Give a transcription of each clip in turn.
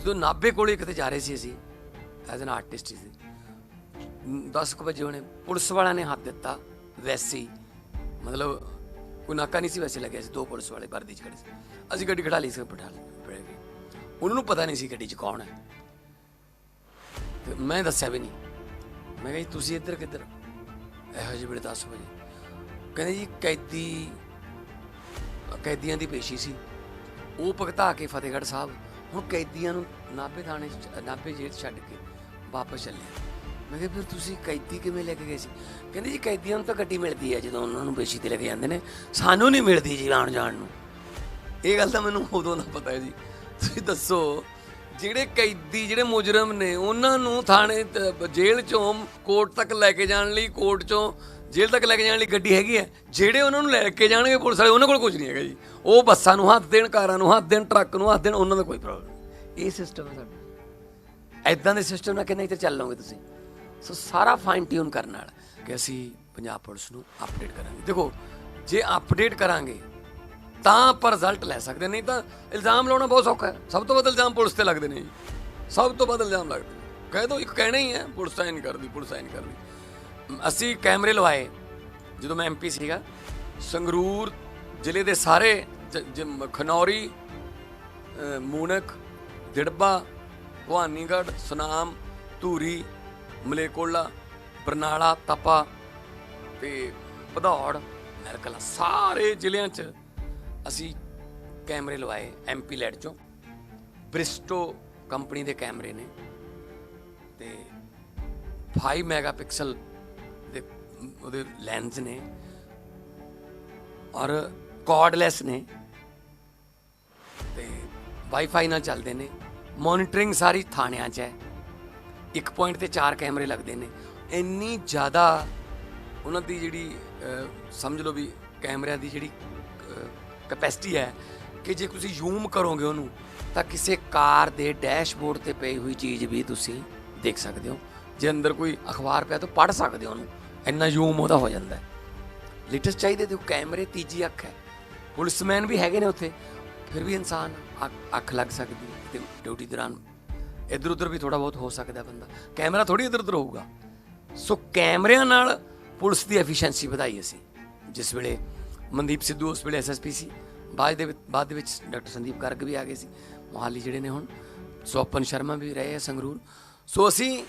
ਜਦੋਂ ਨਾਭੇ ਕੋਲੇ ਕਿਤੇ ਜਾ ਰਹੇ ਸੀ ਅਸੀਂ ਐਜ਼ ਐਨ ਆਰਟਿਸਟ ਸੀ। 10 ਕੁ ਵਜੇ ਉਹਨੇ ਪੁਲਿਸ ਵਾਲਿਆਂ ਨੇ ਹੱਥ ਦਿੱਤਾ, ਵੈਸੇ। ਮਤਲਬ ਕੋਈ ਨਾਕਾ ਨਹੀਂ ਸੀ ਵੈਸੇ ਲੱਗਿਆ ਸੀ, ਦੋ ਪੁਲਿਸ ਵਾਲੇ ਵਰਦੀ ਚ ਖੜੇ ਸੀ। ਅਸੀਂ ਗੱਡੀ ਖੜਾ ਲਈ ਸੀ ਪਠਾਲ ਬੜੇ ਵੀ ਉਹਨਾਂ ਨੂੰ ਪਤਾ ਨਹੀਂ ਸੀ ਗੱਡੀ 'ਚ ਕੌਣ ਹੈ। ਤੇ ਮੈਂ ਦੱਸਿਆ ਵੀ ਨਹੀਂ। ਮੈਂ ਕਿਹਾ ਜੀ, ਤੁਸੀਂ ਇੱਧਰ ਕਿੱਧਰ? ਇਹੋ ਜਿਹੇ ਵੇਲੇ 10 ਵਜੇ। ਕਹਿੰਦੇ ਜੀ, ਕੈਦੀ, ਕੈਦੀਆਂ ਦੀ ਪੇਸ਼ੀ ਸੀ। ਉਹ ਭਗਤਾ ਕੇ ਫਤਿਹਗੜ੍ਹ ਸਾਹਿਬ ਹੁਣ ਕੈਦੀਆਂ ਨੂੰ ਨਾਭੇ ਥਾਣੇ 'ਚ- ਨਾਭੇ ਜੇਲ੍ਹ 'ਚ ਛੱਡ ਕੇ ਵਾਪਸ ਚੱਲਿਆ ਮੈਂ ਕਿਹਾ, ਫਿਰ ਤੁਸੀਂ ਕੈਦੀ ਕਿਵੇਂ ਲੈ ਕੇ ਗਏ ਸੀ? ਕਹਿੰਦੇ, ਜੀ, ਕੈਦੀਆਂ ਨੂੰ ਤਾਂ ਗੱਡੀ ਮਿਲਦੀ ਹੈ ਜਦੋਂ ਉਹਨਾਂ ਨੂੰ ਬੇਸ਼ੀ ਤੇ ਲੈ ਕੇ ਜਾਂਦੇ ਨੇ। ਸਾਨੂੰ ਨਹੀਂ ਮਿਲਦੀ ਜੀ ਆਉਣ ਜਾਣ ਨੂੰ। ਇਹ ਗੱਲ ਤਾਂ ਮੈਨੂੰ ਉਦੋਂ ਦਾ ਪਤਾ ਹੈ ਜੀ ਤੁਸੀਂ ਦੱਸੋ, ਜਿਹੜੇ ਕੈਦੀ, ਜਿਹੜੇ ਮੁਜਰਮ ਨੇ, ਉਹਨਾਂ ਨੂੰ ਥਾਣੇ ਤ- ਜੇਲ੍ਹ ਚੋਂ ਕੋਰਟ ਤੱਕ ਲੈ ਕੇ ਜਾਣ ਲਈ, ਕੋਰਟ ਚੋਂ ਜੇਲ੍ਹ ਤੱਕ ਲੈ ਕੇ ਜਾਣ ਲਈ ਗੱਡੀ ਹੈਗੀ ਹੈ? ਜਿਹੜੇ ਉਹਨਾਂ ਨੂੰ ਲੈ ਕੇ ਜਾਣਗੇ ਪੁਲਿਸ ਵਾਲੇ, ਉਹਨਾਂ ਕੋਲ ਕੁਝ ਨਹੀਂ ਹੈਗਾ ਜੀ। ਉਹ ਬੱਸਾਂ ਨੂੰ ਹੱਥ ਦੇਣ, ਕਾਰਾਂ ਨੂੰ ਹੱਥ ਦੇਣ, ਟਰੱਕ ਨੂੰ ਹੱਥ ਦੇਣ, ਉਹਨਾਂ ਦਾ ਕੋਈ ਪ੍ਰੋਬਲਮ ਇਹ ਸਿਸਟਮ ਹੈ ਸਾਡਾ। ਐਦਾਂ ਦੇ ਸਿਸਟਮ ਨਾਲ ਕਿੰਨੇ ਚਿਰ ਚੱਲ ਲਓਗੇ ਤੁਸੀਂ? ਸੋ ਸਾਰਾ ਫਾਈਨ ਟਿਊਨ ਕਰਨ ਨਾਲ ਕਿ ਅਸੀਂ ਪੰਜਾਬ ਪੁਲਿਸ ਨੂੰ ਅਪਡੇਟ ਕਰਾਂਗੇ। ਦੇਖੋ ਜੇ ਅਪਡੇਟ ਕਰਾਂਗੇ ਤਾਂ ਆਪਾਂ ਰਿਜ਼ਲਟ ਲੈ ਸਕਦੇ ਨਹੀਂ ਤਾਂ ਇਲਜ਼ਾਮ ਲਾਉਣਾ ਬਹੁਤ ਸੌਖਾ ਹੈ। ਸਭ ਤੋਂ ਵੱਧ ਇਲਜ਼ਾਮ ਪੁਲਿਸ ਤੇ ਲੱਗਦੇ ਨੇ ਜੀ। ਸਭ ਤੋਂ ਵੱਧ ਇਲਜ਼ਾਮ ਲੱਗਦੇ ਨੇ। ਕਹਿ ਦੋ ਇੱਕ ਕਹਿਣਾ ਹੀ ਹੈ ਪੁਲਿਸ ਤਾਂ ਕਰਦੀ ਪੁਲਿਸ ਐ ਕਰਦੀ। ਅਸੀਂ ਕੈਮਰੇ ਲਵਾਏ ਜਦੋਂ ਮੈਂ ਐਮਪੀ ਸੀਗਾ ਸੰਗਰੂਰ ਜ਼ਿਲ੍ਹੇ ਦੇ ਸਾਰੇ ਜ- ਜ- ਖਨੌਰੀ ਅ, ਮੂਨਕ ਦਿੜਬਾ, ਭਵਾਨੀਗੜ੍ਹ, ਸੁਨਾਮ, ਧੂਰੀ, ਮਲੇਕੋਲਾ, ਬਰਨਾਲਾ, ਤਪਾ ਤੇ ਭਦੌੜ ਨਰਕਲਾ ਸਾਰੇ ਜ਼ਿਲ੍ਹਿਆਂ 'ਚ ਅਸੀਂ ਕੈਮਰੇ ਲਵਾਏ ਐਮਪੀ ਲੈਡ 'ਚੋਂ। ਬ੍ਰਿਸਟੋ ਕੰਪਨੀ ਦੇ ਕੈਮਰੇ ਨੇ ਤੇ 5 ਮੈਗਾਪਿਕਸਲ ਦੇ ਉਹਦੇ ਲੈਂਸ ਨੇ ਔਰ ਕਾਰਡਲੈਸ ਨੇ। ਵਾਈਫਾਈ ਨਾਲ ਚੱਲਦੇ ਨੇ ਮੋਨੀਟਰਿੰਗ ਸਾਰੀ ਥਾਣਿਆਂ 'ਚ ਹੈ। ਇੱਕ ਪੁਆਇੰਟ ਤੇ ਚਾਰ ਕੈਮਰੇ ਲੱਗਦੇ ਨੇ। ਇੰਨੀ ਜ਼ਿਆਦਾ ਉਹਨਾਂ ਦੀ ਜਿਹੜੀ ਸਮਝ ਲਓ ਵੀ ਕੈਮਰਿਆਂ ਦੀ ਜਿਹੜੀ ਕੈਪੈਸਿਟੀ ਹੈ ਕਿ ਜੇ ਤੁਸੀਂ ਜ਼ੂਮ ਕਰੋਗੇ ਉਹਨੂੰ, ਤਾਂ ਕਿਸੇ ਕਾਰ ਦੇ ਡੈਸ਼ਬੋਰਡ ਤੇ ਪਈ ਹੋਈ ਚੀਜ਼ ਵੀ ਤੁਸੀਂ ਦੇਖ ਸਕਦੇ ਹੋ। ਜੇ ਅੰਦਰ ਕੋਈ ਅਖਬਾਰ ਪਿਆ ਤਾਂ ਪੜ੍ਹ ਸਕਦੇ ਹੋ ਉਹਨੂੰ। ਇੰਨਾ ਜ਼ੂਮ ਉਹਦਾ ਹੋ ਜਾਂਦਾ ਹੈ। ਲੇਟੈਸਟ ਚਾਹੀਦੇ ਤੇ ਕੈਮਰੇ ਤੀਜੀ ਅੱਖ ਹੈ। ਪੁਲਿਸਮੈਨ ਵੀ ਹੈਗੇ ਨੇ ਉੱਥੇ। ਫਿਰ ਵੀ ਇਨਸਾਨ ਅੱਖ- ਅੱਖ ਲੱਗ ਸਕਦੀ ਹੈ ਤੇ ਡਿਊਟੀ ਦੌਰਾਨ ਇੱਧਰ ਉੱਧਰ ਵੀ ਥੋੜਾ ਬਹੁਤ ਹੋ ਸਕਦਾ ਬੰਦਾ। ਕੈਮਰਾ ਥੋੜੀ ਇੱਧਰ ਉੱਧਰ ਹੋਊਗਾ। ਸੋ ਕੈਮਰਿਆਂ ਨਾਲ ਪੁਲਿਸ ਦੀ ਐਫੀਸ਼ੀਐਂਸੀ ਵਧਾਈ ਅਸੀਂ। ਜਿਸ ਵੇਲੇ ਮਨਦੀਪ ਸਿੱਧੂ ਉਸ ਵੇਲੇ ਐਸਐਸਪੀ ਸੀ। ਬਾਅਦ ਦੇ ਬਾਅਦ ਦੇ ਵਿੱਚ ਡਾਕਟਰ ਸੰਦੀਪ ਗਰਗ ਵੀ ਆ ਗਏ ਸੀ। ਮੋਹਾਲੀ ਜਿਹੜੇ ਨੇ ਹੁਣ। ਸੋਪਨ ਸ਼ਰਮਾ ਵੀ ਰਹੇ ਆ ਸੰਗਰੂਰ। ਸੋ ਅਸੀਂ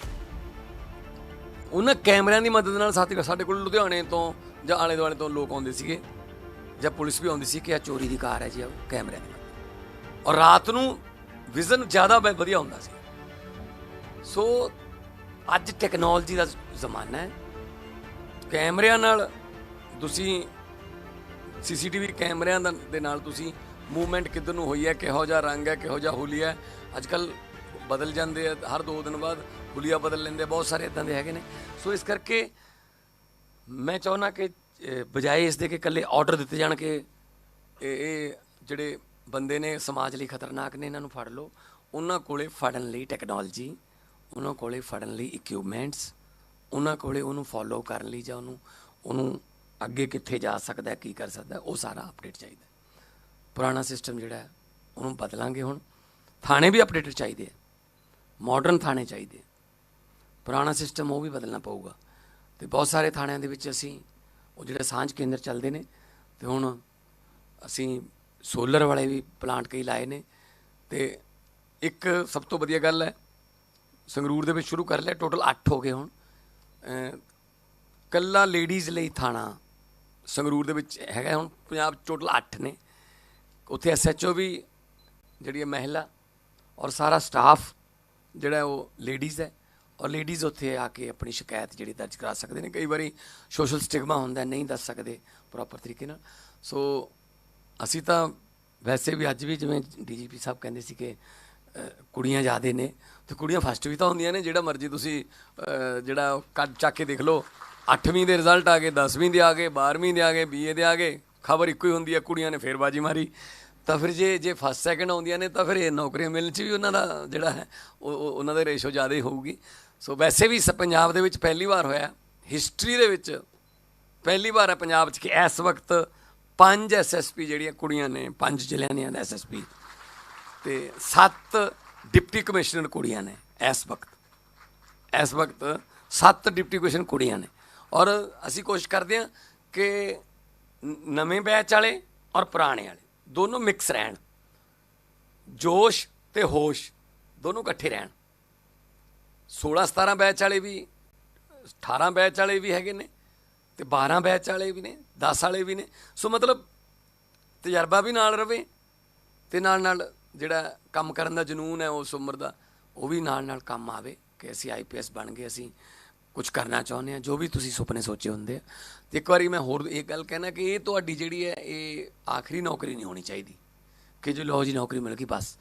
ਉਹਨਾਂ ਕੈਮਰਿਆਂ ਦੀ ਮਦਦ ਨਾਲ ਸਾਥੀ ਸਾਡੇ ਕੋਲ ਲੁਧਿਆਣੇ ਤੋਂ ਜਾਂ ਆਲੇ ਦੁਆਲੇ ਤੋਂ ਲੋਕ ਆਉਂਦੇ ਸੀਗੇ। ਜਾਂ ਪੁਲਿਸ ਵੀ ਆਉਂਦੀ ਸੀ ਕਿ ਆ ਚੋਰੀ ਦੀ ਕਾਰ ਹੈ ਜੀ, ਆਹ ਕੈਮਰਿਆਂ ਦੀ। ਮਦਦ। ਔਰ ਰਾਤ ਨੂੰ ਵਿਜ਼ਨ ਜ਼ਿਆਦਾ ਵ- ਵਧੀਆ ਹੁੰਦਾ ਸੀ। ਸੋ ਅੱਜ ਟੈਕਨੋਲੋਜੀ ਦਾ ਜ਼ਮਾਨਾ ਹੈ। ਕੈਮਰਿਆਂ ਨਾਲ ਤੁਸੀਂ ਸੀਸੀਟੀਵੀ ਕੈਮਰਿਆਂ ਦਾ- ਦੇ ਨਾਲ ਤੁਸੀਂ ਮੂਵਮੈਂਟ ਕਿੱਧਰ ਨੂੰ ਹੋਈ ਹੈ, ਕਿਹੋ ਜਿਹਾ ਰੰਗ ਹੈ, ਕਿਹੋ ਜਿਹਾ ਹੁਲੀਆ ਹੈ। ਅੱਜ ਕੱਲ ਬਦਲ ਜਾਂਦੇ ਆ, ਹਰ ਦੋ ਦਿਨ ਬਾਅਦ ਹੁਲੀਆ ਬਦਲ ਲੈਂਦੇ ਬਹੁਤ ਸਾਰੇ ਇਦਾਂ ਦੇ ਹੈਗੇ ਨੇ। ਸੋ ਇਸ ਕਰਕੇ ਮੈਂ ਚਾਹੁੰਦਾ ਕਿ ਬਜਾਏ ਇਸ ਦੇ ਕਿ ਇਕੱਲੇ ਆਰਡਰ ਦਿੱਤੇ ਜਾਣ ਕਿ ਇਹ ਜਿਹੜੇ ਬੰਦੇ ਨੇ ਸਮਾਜ ਲਈ ਖਤਰਨਾਕ ਨੇ, ਇਹਨਾਂ ਨੂੰ ਫੜ ਲਓ। ਉਹਨਾਂ ਕੋਲੇ ਫੜਨ ਲਈ ਟੈਕਨੋਲੋਜੀ ਉਹਨਾਂ ਕੋਲੇ ਫੜਨ ਲਈ ਇਕਵਿਪਮੈਂਟਸ ਉਹਨਾਂ ਕੋਲੇ ਉਹਨੂੰ ਫੋਲੋ ਕਰਨ ਲਈ ਜਾਂ ਉਹਨੂੰ ਉਹਨੂੰ ਅੱਗੇ ਕਿੱਥੇ ਜਾ ਸਕਦਾ, ਕੀ ਕਰ ਸਕਦਾ, ਉਹ ਸਾਰਾ ਅਪਡੇਟ ਚਾਹੀਦਾ। ਪੁਰਾਣਾ ਸਿਸਟਮ ਜਿਹੜਾ ਉਹਨੂੰ ਬਦਲਾਂਗੇ ਹੁਣ। ਥਾਣੇ ਵੀ ਅਪਡੇਟਡ ਚਾਹੀਦੇ ਆ। ਮਾਡਰਨ ਥਾਣੇ ਚਾਹੀਦੇ ਪੁਰਾਣਾ ਸਿਸਟਮ ਉਹ ਵੀ ਬਦਲਣਾ ਪਊਗਾ। ਤੇ ਬਹੁਤ ਸਾਰੇ ਥਾਣਿਆਂ ਦੇ ਵਿੱਚ ਅਸੀਂ ਉਹ ਜਿਹੜੇ ਸਾਂਝ ਕੇਂਦਰ ਚੱਲਦੇ ਨੇ ਤੇ ਹੁਣ ਅਸੀਂ ਸੋਲਰ ਵਾਲੇ ਵੀ ਪਲਾਂਟ ਕਈ ਲਾਏ ਨੇ ਤੇ ਇੱਕ ਸਭ ਤੋਂ ਵਧੀਆ ਗੱਲ ਹੈ, ਸੰਗਰੂਰ ਦੇ ਵਿੱਚ ਸ਼ੁਰੂ ਕਰ ਲਿਆ, ਟੋਟਲ 8 ਹੋ ਗਏ ਹੁਣ। ਅਹ ਕੱਲਾ ਲੇਡੀਜ਼ ਲਈ ਥਾਣਾ ਸੰਗਰੂਰ ਦੇ ਵਿੱਚ ਹੈਗਾ ਹੁਣ, ਪੰਜਾਬ ਟੋਟਲ 8 ਨੇ। ਉੱਥੇ ਐਸਐਚਓ ਵੀ ਜਿਹੜੀ ਹੈ ਮਹਿਲਾ ਔਰ ਸਾਰਾ ਸਟਾਫ ਜਿਹੜਾ ਉਹ ਲੇਡੀਜ਼ ਹੈ। ਔਰ ਲੇਡੀਜ਼ ਉੱਥੇ ਆ ਕੇ ਆਪਣੀ ਸ਼ਿਕਾਇਤ ਜਿਹੜੀ ਦਰਜ ਕਰਾ ਸਕਦੇ ਨੇ। ਕਈ ਵਾਰੀ ਸੋਸ਼ਲ ਸਟਿਗਮਾ ਹੁੰਦਾ, ਨਹੀਂ ਦੱਸ ਸਕਦੇ ਪ੍ਰੋਪਰ ਤਰੀਕੇ ਨਾਲ। ਸੋ ਅਸੀਂ ਤਾਂ ਵੈਸੇ ਵੀ ਅੱਜ ਵੀ ਜਿਵੇਂ ਡੀਜੀਪੀ ਸਾਹਿਬ ਕਹਿੰਦੇ ਸੀ ਕਿ ਕੁੜੀਆਂ ਜ਼ਿਆਦੇ ਨੇ, ਤੇ ਕੁੜੀਆਂ ਫਸਟ ਵੀ ਤਾਂ ਹੁੰਦੀਆਂ ਨੇ, ਜਿਹੜਾ ਮਰਜ਼ੀ ਤੁਸੀਂ ਜਿਹੜਾ ਉਹ ਕੱਢ ਚੱਕ ਕੇ ਦੇਖ ਲਓ 8ਵੀਂ ਦੇ ਰਿਜ਼ਲਟ ਆ ਗਏ 10ਵੀਂ ਦੇ ਆ ਗਏ 12ਵੀਂ ਦੇ ਆ ਗਏ ਬੀਏ ਦੇ ਆ ਗਏ, ਖਬਰ ਇੱਕੋ ਹੀ ਹੁੰਦੀ ਹੈ ਕੁੜੀਆਂ ਨੇ ਫੇਰ ਬਾਜੀ ਮਾਰੀ। ਤਾਂ ਫਿਰ ਜੇ ਜੇ ਫਸਟ ਸੈਕਿੰਡ ਆਉਂਦੀਆਂ ਨੇ, ਤਾਂ ਫਿਰ ਇਹ ਨੌਕਰੀਆਂ ਮਿਲਣ 'ਚ ਵੀ ਉਹਨਾਂ ਦਾ ਜਿਹੜਾ ਹੈ, ਉਹ, ਉਹ- ਉਹਨਾਂ ਦਾ ਰੇਸ਼ੋ ਜ਼ਿਆਦਾ ਹੀ ਹੋਊਗੀ। ਸੋ ਵੈਸੇ ਵੀ ਸ- ਪੰਜਾਬ ਦੇ ਵਿੱਚ ਪਹਿਲੀ ਵਾਰ ਹੋਇਆ। ਹਿਸਟਰੀ ਦੇ ਵਿੱਚ ਪਹਿਲੀ ਵਾਰ ਹੈ ਪੰਜਾਬ 'ਚ ਕਿ ਇਸ ਵਕਤ ਪੰਜ ਐਸਐਸਪੀ ਜਿਹੜੀਆਂ ਕੁੜੀਆਂ ਨੇ, ਪੰਜ ਜ਼ਿਲ੍ਹਿਆਂ ਦੀਆਂ ਐਸਐਸਪੀ ਤੇ ਸੱਤ ਡਿਪਟੀ ਕਮਿਸ਼ਨਰ ਕੁੜੀਆਂ ਨੇ ਇਸ ਵਕਤ। ਇਸ ਵਕਤ ਸੱਤ ਡਿਪਟੀ ਕਮਿਸ਼ਨਰ ਕੁੜੀਆਂ ਨੇ। ਔਰ ਅਸੀਂ ਕੋਸ਼ਿਸ਼ ਕਰਦੇ ਹਾਂ ਕਿ ਨਵੇਂ ਬੈਚ ਵਾਲੇ ਔਰ ਪੁਰਾਣੇ ਵਾਲੇ, ਦੋਨੋਂ ਮਿਕਸ ਰਹਿਣ। ਜੋਸ਼ ਤੇ ਹੋਸ਼, ਦੋਨੋਂ ਇਕੱਠੇ ਰਹਿਣ। 16 17 ਬੈਚ ਵਾਲੇ ਵੀ 18 ਬੈਚ ਵਾਲੇ ਵੀ ਹੈਗੇ ਨੇ ਤੇ 12 ਬੈਚ ਵਾਲੇ ਵੀ ਨੇ 10 ਵਾਲੇ ਵੀ ਨੇ। ਸੋ ਮਤਲਬ ਤਜਰਬਾ ਵੀ ਨਾਲ ਰਵੇ ਤੇ ਨਾਲ ਨਾਲ ਜਿਹੜਾ ਕੰਮ ਕਰਨ ਦਾ ਜਨੂਨ ਹੈ ਉਸ ਉਮਰ ਦਾ, ਉਹ ਵੀ ਨਾਲ ਨਾਲ ਕੰਮ ਆਵੇ ਕਿ ਅਸੀਂ ਆਈਪੀਐਸ ਬਣ ਗਏ, ਅਸੀਂ ਕੁਝ ਕਰਨਾ ਚਾਹੁੰਦੇ ਹਾਂ, ਜੋ ਵੀ ਤੁਸੀਂ ਸੁਪਨੇ ਸੋਚੇ ਹੁੰਦੇ ਆ। ਤੇ ਇੱਕ ਵਾਰੀ ਮੈਂ ਹੋਰ ਇਹ ਗੱਲ ਕਹਿਣਾ ਕਿ ਇਹ ਤੁਹਾਡੀ ਜਿਹੜੀ ਹੈ, ਇਹ ਆਖਰੀ ਨੌਕਰੀ ਨਹੀਂ ਹੋਣੀ ਚਾਹੀਦੀ। ਕਿ ਜੋ ਲਓ ਜੀ ਨੌਕਰੀ ਮਿਲ ਗਈ, ਬਸ।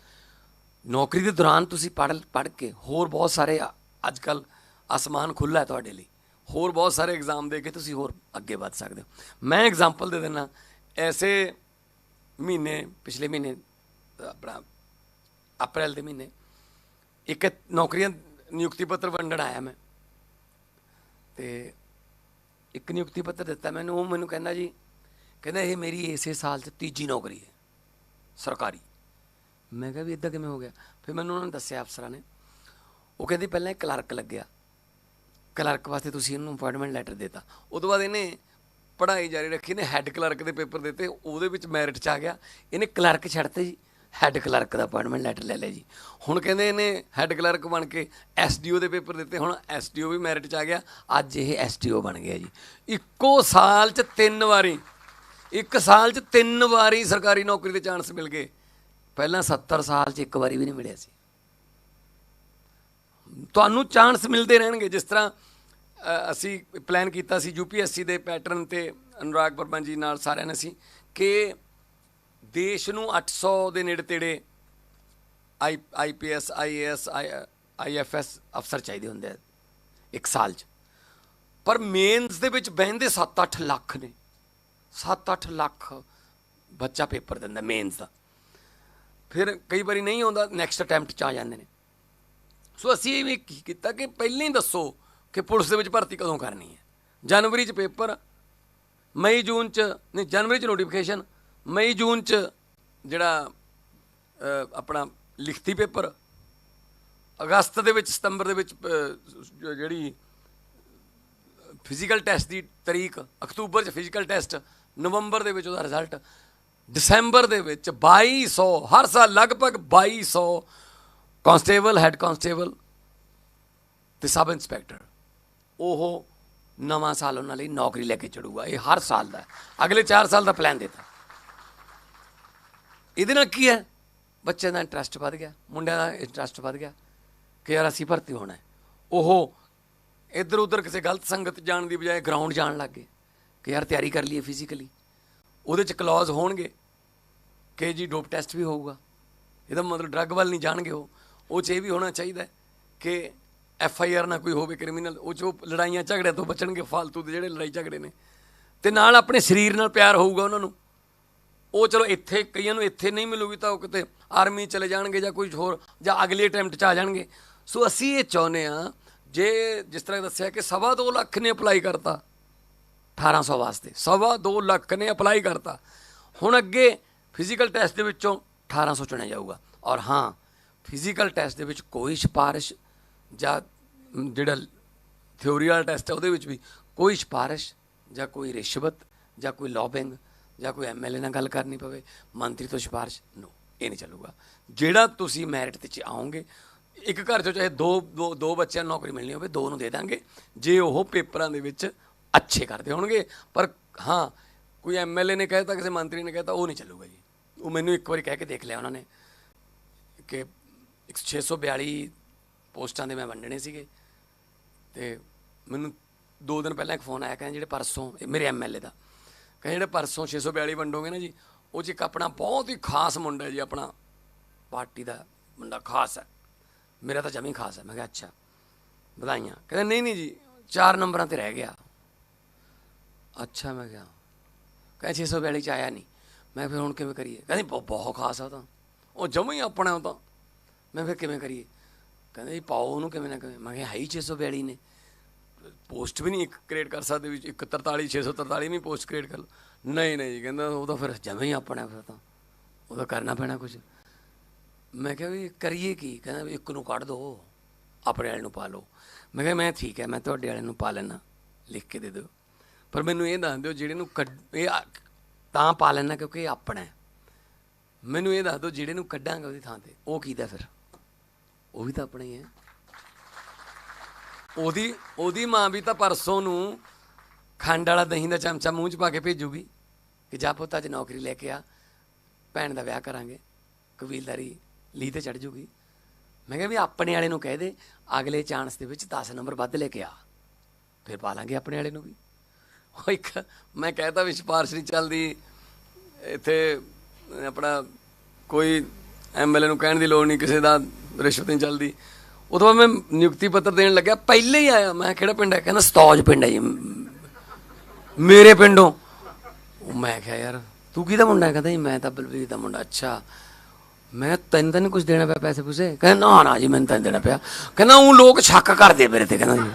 ਨੌਕਰੀ ਦੇ ਦੌਰਾਨ ਤੁਸੀਂ ਪੜ੍ਹ ਪੜ੍ਹ ਕੇ ਹੋਰ ਬਹੁਤ ਸਾਰੇ ਅੱਜ ਕੱਲ ਅਸਮਾਨ ਖੁੱਲਾ ਹੈ ਤੁਹਾਡੇ ਲਈ। ਹੋਰ ਬਹੁਤ ਸਾਰੇ ਐਗਜ਼ਾਮ ਦੇ ਕੇ ਤੁਸੀਂ ਹੋਰ ਅੱਗੇ ਵੱਧ ਸਕਦੇ ਹੋ। ਮੈਂ ਐਗਜ਼ਾਮਪਲ ਦੇ ਦਿੰਦਾ, ਐਸੇ ਮਹੀਨੇ, ਪਿਛਲੇ ਮਹੀਨੇ, ਆਪਣਾ ਅਪ੍ਰੈਲ ਦੇ ਮਹੀਨੇ, ਇੱਕ ਨੌਕਰੀਆਂ, ਨਿਯੁਕਤੀ ਪੱਤਰ ਵੰਡਣ ਆਇਆ ਮੈਂ। ਤੇ ਇੱਕ ਨਿਯੁਕਤੀ ਪੱਤਰ ਦਿੱਤਾ ਮੈਨੂੰ, ਉਹ ਮੈਨੂੰ ਕਹਿੰਦਾ ਜੀ, ਕਹਿੰਦਾ ਇਹ ਮੇਰੀ ਇਸੇ ਸਾਲ 'ਚ ਤੀਜੀ ਨੌਕਰੀ ਹੈ, ਸਰਕਾਰੀ। ਮੈਂ ਕਿਹਾ ਵੀ ਇਦਾਂ ਕਿਵੇਂ ਹੋ ਗਿਆ? ਫਿਰ ਮੈਨੂੰ ਉਹਨਾਂ ਨੇ ਦੱਸਿਆ ਅਫਸਰਾਂ ਨੇ ਉਹ ਕਹਿੰਦੇ ਪਹਿਲਾਂ ਇੱਕ ਕਲਰਕ ਲੱਗਿਆ। ਕਲਰਕ ਵਾਸਤੇ ਤੁਸੀਂ ਇਹਨੂੰ ਅਪਾਇੰਟਮੈਂਟ ਲੈਟਰ ਦਿੱਤਾ। ਉਸ ਤੋਂ ਬਾਅਦ ਇਹਨੇ ਪੜ੍ਹਾਈ ਜਾਰੀ ਰੱਖੀ ਨੇ ਹੈੱਡ ਕਲਰਕ ਦੇ ਪੇਪਰ ਦਿੱਤੇ, ਉਹਦੇ ਵਿੱਚ ਮੈਰਿਟ ਚ ਆ ਗਿਆ। ਇਹਨੇ ਕਲਰਕ ਛੱਡਤੇ ਜੀ। ਹੈੱਡ ਕਲਰਕ ਦਾ ਅਪਾਇੰਟਮੈਂਟ ਲੈਟਰ ਲੈ ਲਿਆ ਜੀ। ਹੁਣ ਕਹਿੰਦੇ ਇਹਨੇ ਹੈੱਡ ਕਲਰਕ ਬਣ ਕੇ ਐਸਡੀਓ ਦੇ ਪੇਪਰ ਦਿੱਤੇ, ਹੁਣ ਐਸਡੀਓ ਵੀ ਮੈਰਿਟ ਚ ਆ ਗਿਆ। ਅੱਜ ਇਹ ਐਸਡੀਓ ਬਣ ਗਿਆ ਜੀ। ਇੱਕੋ ਸਾਲ ਚ ਤਿੰਨ ਵਾਰੀ, ਇੱਕ ਸਾਲ ਚ ਤਿੰਨ ਵਾਰੀ ਸਰਕਾਰੀ ਨੌਕਰੀ ਦੇ ਚਾਂਸ ਮਿਲ ਗਏ। ਪਹਿਲਾਂ 70 ਸਾਲ ਚ ਇੱਕ ਵਾਰੀ ਵੀ ਨਹੀਂ ਮਿਲਿਆ ਸੀ। ਤੁਹਾਨੂੰ ਚਾਂਸ ਮਿਲਦੇ ਰਹਿਣਗੇ, ਜਿਸ ਤਰ੍ਹਾਂ ਅਸੀਂ ਪਲਾਨ ਕੀਤਾ ਸੀ ਯੂਪੀਐਸਸੀ ਦੇ ਪੈਟਰਨ ਤੇ ਅਨੁਰਾਗ ਵਰਮਾ ਜੀ ਨਾਲ ਸਾਰਿਆਂ ਨੇ ਅਸੀਂ ਕਿ ਦੇਸ਼ ਨੂੰ 800 ਦੇ ਨੇੜੇ ਤੇੜੇ ਆਈ ਆਈਪੀਐਸ ਆਈਏਐਸ ਆਈਐਫਐਸ ਅਫਸਰ ਚਾਹੀਦੇ ਹੁੰਦੇ ਆ, ਇੱਕ ਸਾਲ 'ਚ। ਪਰ ਮੇਨਸ ਦੇ ਵਿੱਚ ਬਹਿੰਦੇ 7-8 ਲੱਖ ਨੇ। 7-8 ਲੱਖ ਬੱਚਾ ਪੇਪਰ ਦਿੰਦਾ ਮੇਨਸ ਦਾ। ਫਿਰ ਕਈ ਵਾਰੀ ਨਹੀਂ ਆਉਂਦਾ ਨੈਕਸਟ ਅਟੈਂਪਟ ਚ ਆ ਜਾਂਦੇ ਨੇ। ਸੋ ਅਸੀਂ ਇਹ ਵੀ ਕੀ ਕੀਤਾ ਕਿ ਪਹਿਲਾਂ ਹੀ ਦੱਸੋ ਕਿ ਪੁਲਿਸ ਦੇ ਵਿੱਚ ਭਰਤੀ ਕਦੋਂ ਕਰਨੀ ਹੈ? ਜਨਵਰੀ 'ਚ ਪੇਪਰ, ਮਈ, ਜੂਨ 'ਚ, ਨਹੀਂ, ਜਨਵਰੀ 'ਚ ਨੋਟੀਫਿਕੇਸ਼ਨ ਮਈ, ਜੂਨ 'ਚ ਜਿਹੜਾ ਆਪਣਾ ਲਿਖਤੀ ਪੇਪਰ, ਅਗਸਤ ਦੇ ਵਿੱਚ, ਸਤੰਬਰ ਦੇ ਵਿੱਚ ਜਿਹੜੀ ਫਿਜ਼ੀਕਲ ਟੈਸਟ ਦੀ ਤਰੀਕ, ਅਕਤੂਬਰ 'ਚ ਫਿਜ਼ੀਕਲ ਟੈਸਟ ਨਵੰਬਰ ਦੇ ਵਿੱਚ ਉਹਦਾ ਰਿਜ਼ਲਟ ਦਸੰਬਰ ਦੇ ਵਿੱਚ 2200 ਹਰ ਸਾਲ ਲਗਭਗ 2200 ਕਾਂਸਟੇਬਲ, ਹੈੱਡ ਕਾਂਸਟੇਬਲ ਤੇ ਸਬ ਇੰਸਪੈਕਟਰ। ਉਹ ਨਵਾਂ ਸਾਲ ਉਹਨਾਂ ਲਈ ਨੌਕਰੀ ਲੈ ਕੇ ਚੜੂਗਾ, ਇਹ ਹਰ ਸਾਲ ਦਾ। ਅਗਲੇ 4 ਸਾਲ ਦਾ ਪਲਾਨ ਦਿੱਤਾ। ਇਹਦੇ ਨਾਲ ਕੀ ਹੈ? ਬੱਚਿਆਂ ਦਾ ਇੰਟਰਸਟ ਵੱਧ ਗਿਆ, ਮੁੰਡਿਆਂ ਦਾ ਇੰਟਰਸਟ ਵੱਧ ਗਿਆ ਕਿ ਯਾਰ ਅਸੀਂ ਭਰਤੀ ਹੋਣਾ ਹੈ। ਉਹ ਇੱਧਰ ਉੱਧਰ ਕਿਸੇ ਗਲਤ ਸੰਗਤ ਜਾਣ ਦੀ ਬਜਾਏ ਗਰਾਊਂਡ ਜਾਣ ਲੱਗ ਗਏ ਕਿ ਯਾਰ ਤਿਆਰੀ ਕਰ ਲਈਏ ਫਿਜ਼ੀਕਲੀ ਉਹਦੇ ਚ ਕਲੌਜ਼ ਹੋਣਗੇ ਕਿ ਜੀ ਡੋਪ ਟੈਸਟ ਵੀ ਹੋਊਗਾ। ਇਹਦਾ ਮਤਲਬ ਡਰੱਗ ਵੱਲ ਨਹੀਂ ਜਾਣਗੇ ਉਹ। ਉਹ 'ਚ ਇਹ ਵੀ ਹੋਣਾ ਚਾਹੀਦਾ ਕਿ ਐਫ ਆਈ ਆਰ ਨਾ ਕੋਈ ਹੋਵੇ ਕ੍ਰਿਮੀਨਲ, ਉਹ 'ਚ ਉਹ ਲੜਾਈਆਂ ਝਗੜਿਆਂ ਤੋਂ ਬਚਣਗੇ ਫालतू ਦੇ ਜਿਹੜੇ ਲੜਾਈ ਝਗੜੇ ਨੇ। ਤੇ ਨਾਲ ਆਪਣੇ ਸਰੀਰ ਨਾਲ ਪਿਆਰ ਹੋਊਗਾ ਉਹਨਾਂ ਨੂੰ। ਉਹ ਚਲੋ ਇੱਥੇ, ਕਈਆਂ ਨੂੰ ਇੱਥੇ ਨਹੀਂ ਮਿਲੂਗੀ ਤਾਂ ਉਹ ਕਿਤੇ ਆਰਮੀ ਚਲੇ ਜਾਣਗੇ ਜਾਂ ਕੋਈ ਹੋਰ, ਜਾਂ ਅਗਲੇ ਅਟੈਂਪਟ 'ਚ ਆ ਜਾਣਗੇ। ਸੋ ਅਸੀਂ ਇਹ ਚਾਹੁੰਦੇ ਆ ਜੇ ਜਿਸ ਤਰ੍ਹਾਂ ਦੱਸਿਆ ਕਿ ਸਵਾ ਦੋ ਲੱਖ ਨੇ ਅਪਲਾਈ ਕਰਤਾ 1800 ਵਾਸਤੇ, ਸਵਾ ਦੋ ਲੱਖ ਨੇ ਅਪਲਾਈ ਕਰਤਾ। ਹੁਣ ਅੱਗੇ ਫਿਜ਼ੀਕਲ ਟੈਸਟ ਦੇ ਵਿੱਚੋਂ 1800 ਚੁਣਿਆ ਜਾਊਗਾ। ਔਰ ਹਾਂ ਫਿਜ਼ੀਕਲ ਟੈਸਟ ਦੇ ਵਿੱਚ ਕੋਈ ਸਿਫਾਰਿਸ਼ ਜਾਂ ਜਿਹੜਾ ਥਿਉਰੀ ਵਾਲਾ ਟੈਸਟ ਹੈ ਉਹਦੇ ਵਿੱਚ ਵੀ ਕੋਈ ਸਿਫਾਰਿਸ਼ ਜਾਂ ਕੋਈ ਰਿਸ਼ਵਤ ਜਾਂ ਕੋਈ ਲੌਬਿੰਗ ਜਾਂ ਕੋਈ ਐਮਐਲਏ ਨਾਲ ਗੱਲ ਕਰਨੀ ਪਵੇ, ਮੰਤਰੀ ਤੋਂ ਸਿਫਾਰਿਸ਼ ਨੋ ਇਹ ਨਹੀਂ ਚੱਲੂਗਾ। ਜਿਹੜਾ ਤੁਸੀਂ ਮੈਰਿਟ ਤੇ ਚ ਆਓਗੇ, ਇੱਕ ਘਰ ਚੋਂ ਚਾਹੇ ਦੋ ਦੋ ਦੋ ਬੱਚਿਆਂ ਨੂੰ ਨੌਕਰੀ ਮਿਲਣੀ ਹੋਵੇ, ਦੋ ਨੂੰ ਦੇ ਦਾਂਗੇ। ਜੇ ਉਹ ਪੇਪਰਾਂ ਦੇ ਵਿੱਚ ਅੱਛੇ ਕਰਦੇ ਹੋਣਗੇ, ਪਰ ਹਾਂ, ਕੋਈ ਐਮਐਲਏ ਨੇ ਕਹਿਤਾ ਕਿਸੇ ਮੰਤਰੀ ਨੇ ਕਹਿਤਾ ਉਹ ਨਹੀਂ ਚੱਲੂਗਾ ਜੀ। ਉਹ ਮੈਨੂੰ ਇੱਕ ਵਾਰੀ ਕਹਿ ਕੇ ਦੇਖ ਲਿਆ ਉਹਨਾਂ ਨੇ ਕਿ 642 ਪੋਸਟਾਂ ਦੇ ਮੈਂ ਵੰਡਣੇ ਸੀਗੇ। ਤੇ ਮੈਨੂੰ ਦੋ ਦਿਨ ਪਹਿਲਾਂ ਇੱਕ ਫੋਨ ਆਇਆ, ਕਹਿੰਦੇ ਜਿਹੜੇ ਪਰਸੋਂ, ਇਹ ਮੇਰੇ ਐਮਐਲਏ ਦਾ। ਕਹਿੰਦੇ ਜਿਹੜੇ ਪਰਸੋਂ 642 ਵੰਡੋਗੇ ਨਾ ਜੀ, ਉਹ 'ਚ ਇੱਕ ਆਪਣਾ ਬਹੁਤ ਹੀ ਖਾਸ ਮੁੰਡਾ ਹੈ ਜੀ, ਆਪਣਾ ਪਾਰਟੀ ਦਾ ਮੁੰਡਾ ਖਾਸ ਹੈ। ਮੇਰਾ ਤਾਂ ਜਮੀ ਖਾਸ ਹੈ। ਮੈਂ ਕਿਹਾ, ਅੱਛਾ, ਵਧਾਈਆਂ। ਕਹਿੰਦੇ, ਨਹੀਂ ਨਹੀਂ ਜੀ, ਚਾਰ ਨੰਬਰਾਂ ਤੇ ਰਹਿ ਗਿਆ। ਅੱਛਾ, ਮੈਂ ਕਿਹਾ, ਕਹਿੰਦੇ 642 ਚ ਆਇਆ ਨਹੀਂ। ਮੈਂ ਫਿਰ ਹੁਣ ਕਿਵੇਂ ਕਰੀਏ? ਕਹਿੰਦੇ, ਬਹੁਤ ਖਾਸ ਆ ਉਹ ਤਾਂ। ਉਹ ਜਮਾ ਹੀ ਆਪਣਾ ਉਹ ਤਾਂ। ਮੈਂ ਫਿਰ ਕਿਵੇਂ ਕਰੀਏ? ਕਹਿੰਦੇ ਜੀ ਪਾਓ ਉਹਨੂੰ ਕਿਵੇਂ ਨਾ ਕਿਵੇਂ। ਮੈਂ ਕਿਹਾ, ਹੈ ਹੀ 642 ਨੇ। ਪੋਸਟ ਵੀ ਨਹੀਂ ਇੱਕ ਕ੍ਰੀਏਟ ਕਰ ਸਕਦੇ ਵਿੱਚ। 143 643 ਵੀ ਪੋਸਟ ਕ੍ਰੀਏਟ ਕਰ ਲਓ। ਨਹੀਂ ਨਹੀਂ ਜੀ, ਕਹਿੰਦਾ ਉਹ ਤਾਂ ਫਿਰ ਜਮਾ ਹੀ ਆਪਣਾ ਫਿਰ ਤਾਂ। ਉਹਦਾ ਕਰਨਾ ਪੈਣਾ ਕੁਝ ਮੈਂ ਕਿਹਾ ਵੀ ਕਰੀਏ ਕੀ? ਕਹਿੰਦਾ ਵੀ ਇੱਕ ਨੂੰ ਕੱਢ ਦੋ, ਆਪਣੇ ਵਾਲੇ ਨੂੰ ਪਾ ਲਓ। ਮੈਂ ਕਿਹਾ, ਮੈਂ ਠੀਕ ਹੈ, ਮੈਂ ਤੁਹਾਡੇ ਵਾਲੇ ਨੂੰ ਪਾ ਲੈਣਾ ਲਿਖ ਕੇ ਦੇ ਦਿਓ। ਪਰ ਮੈਨੂੰ ਇਹ ਦੱਸ ਦਿਓ, ਜਿਹੜੇ ਨੂੰ ਕੱਢ, ਇਹ ਤਾਂ ਪਾ ਲੈਣਾ ਕਿਉਂਕਿ ਇਹ ਆਪਣਾ ਹੈ। ਮੈਨੂੰ ਇਹ ਦੱਸ ਦਿਓ, ਜਿਹੜੇ ਨੂੰ ਕੱਢਾਂਗੇ ਉਹਦੀ ਥਾਂ ਤੇ, ਉਹ ਕੀਦਾ ਫਿਰ? ਉਹ ਵੀ ਤਾਂ ਆਪਣੇ ਹੀ ਹੈ ਉਹਦੀ ਉਹਦੀ ਮਾਂ ਵੀ ਤਾਂ ਪਰਸੋਂ ਨੂੰ ਖੰਡ ਵਾਲਾ ਦਹੀਂ ਦਾ ਚਮਚਾ ਮੂੰਹ 'ਚ ਪਾ ਕੇ ਭੇਜੂਗੀ ਕਿ ਜਾ ਪੁੱਤ ਅੱਜ ਨੌਕਰੀ ਲੈ ਕੇ ਆ, ਭੈਣ ਦਾ ਵਿਆਹ ਕਰਾਂਗੇ। ਕਬੀਲਦਾਰੀ ਲੀ ਤੇ ਚੜ ਜੂਗੀ। ਮੈਂ ਕਿਹਾ ਵੀ ਆਪਣੇ ਵਾਲੇ ਨੂੰ ਕਹਿ ਦੇ, ਅਗਲੇ ਚਾਂਸ ਦੇ ਵਿੱਚ 10 ਨੰਬਰ ਵੱਧ ਲੈ ਕੇ ਆ। ਫਿਰ ਪਾ ਲਾਂਗੇ ਆਪਣੇ ਵਾਲੇ ਨੂੰ ਵੀ। ਉਹ ਇੱਕ ਮੈਂ ਕਹਿਤਾ ਵੀ ਸਿਫਾਰਿਸ਼ ਨਹੀਂ ਚੱਲਦੀ। ਇੱਥੇ ਆਪਣਾ ਕੋਈ ਐਮਐਲਏ ਨੂੰ ਕਹਿਣ ਦੀ ਲੋੜ ਨਹੀਂ, ਕਿਸੇ ਦਾ ਰਿਸ਼ਵਤ ਨਹੀਂ ਚੱਲਦੀ। ਉਦੋਂ ਬਾਅਦ ਮੈਂ ਨਿਯੁਕਤੀ ਪੱਤਰ ਦੇਣ ਲੱਗਿਆ, ਪਹਿਲੇ ਹੀ ਆਇਆ। ਮੈਂ ਕਿਹੜਾ ਪਿੰਡ ਹੈ? ਕਹਿੰਦਾ, ਸਤੌਜ ਪਿੰਡ ਹੈ ਜੀ। ਮੇਰੇ ਪਿੰਡੋਂ। ਮੈਂ ਕਿਹਾ, ਯਾਰ, ਤੂੰ ਕਿਹਦਾ ਮੁੰਡਾ ਕਹਿੰਦਾ ਜੀ, ਮੈਂ ਤਾਂ ਬਲਬੀਰ ਦਾ ਮੁੰਡਾ। ਅੱਛਾ। ਮੈਂ ਤੈਨੂੰ ਤਾਂ ਨਹੀਂ ਕੁਝ ਦੇਣਾ ਪਿਆ ਪੈਸੇ ਪੂਸੇ? ਕਹਿੰਦਾ, ਨਾ ਨਾ ਜੀ, ਮੈਨੂੰ ਤਾਂ ਦੇਣਾ ਪਿਆ। ਕਹਿੰਦਾ, ਉਹ ਲੋਕ ਸ਼ੱਕ ਕਰਦੇ ਮੇਰੇ ਤੇ, ਕਹਿੰਦਾ ਜੀ।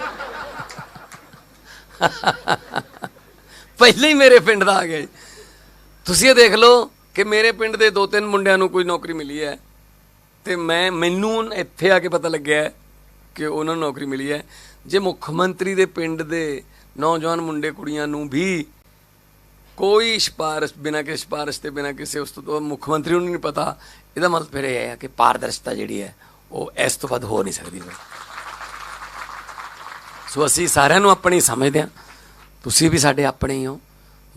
ਪਹਿਲੇ ਹੀ ਮੇਰੇ ਪਿੰਡ ਦਾ ਆ ਗਿਆ ਜੀ। ਤੁਸੀਂ ਇਹ ਦੇਖ ਲਓ ਕਿ ਮੇਰੇ ਪਿੰਡ ਦੇ ਦੋ ਤਿੰਨ ਮੁੰਡਿਆਂ ਨੂੰ ਕੋਈ ਨੌਕਰੀ ਮਿਲੀ ਹੈ ਤੇ ਮੈਂ, ਮੈਨੂੰ ਇੱਥੇ ਆ ਕੇ ਪਤਾ ਲੱਗਿਆ ਕਿ ਉਹਨਾਂ ਨੂੰ ਨੌਕਰੀ ਮਿਲੀ ਹੈ। ਜੇ ਮੁੱਖ ਮੰਤਰੀ ਦੇ ਪਿੰਡ ਦੇ ਨੌਜਵਾਨ ਮੁੰਡੇ ਕੁੜੀਆਂ ਨੂੰ ਵੀ ਕੋਈ ਸਿਫਾਰਿਸ਼, ਬਿਨਾਂ ਕਿਸੇ ਸਿਫਾਰਿਸ਼ ਤੇ ਬਿਨਾਂ ਕਿਸੇ ਉਸ ਤੋਂ ਮੁੱਖ ਮੰਤਰੀ ਨੂੰ ਨਹੀਂ ਪਤਾ, ਇਹਦਾ ਮਤਲਬ ਫਿਰ ਇਹ ਹੈ ਕਿ ਪਾਰਦਰਸ਼ਤਾ ਜਿਹੜੀ ਹੈ, ਉਹ ਇਸ ਤੋਂ ਵੱਧ ਹੋ ਨਹੀਂ ਸਕਦੀ ਸੋ ਅਸੀਂ ਸਾਰਿਆਂ ਨੂੰ ਆਪਣੀ ਸਮਝਦੇ ਹਾਂ। ਤੁਸੀਂ ਵੀ ਸਾਡੇ ਆਪਣੇ ਹੀ ਹੋ।